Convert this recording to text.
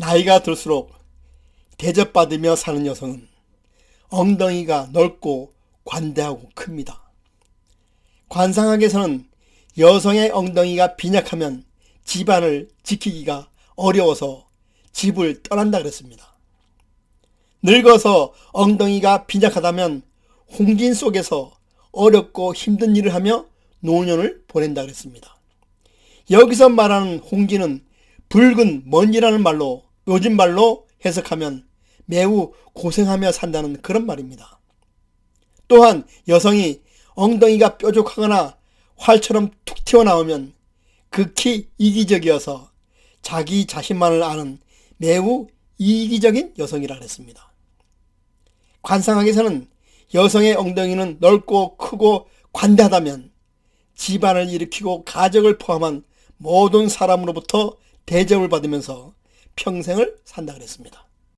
나이가 들수록 대접받으며 사는 여성은 엉덩이가 넓고 관대하고 큽니다. 관상학에서는 여성의 엉덩이가 빈약하면 집안을 지키기가 어려워서 집을 떠난다 그랬습니다. 늙어서 엉덩이가 빈약하다면 홍진 속에서 어렵고 힘든 일을 하며 노년을 보낸다 그랬습니다. 여기서 말하는 홍진은 붉은 먼지라는 말로 요즘 말로 해석하면 매우 고생하며 산다는 그런 말입니다. 또한 여성이 엉덩이가 뾰족하거나 활처럼 툭 튀어나오면 극히 이기적이어서 자기 자신만을 아는 매우 이기적인 여성이라 그랬습니다. 관상학에서는 여성의 엉덩이는 넓고 크고 관대하다면 집안을 일으키고 가족을 포함한 모든 사람으로부터 대접을 받으면서 평생을 산다 그랬습니다.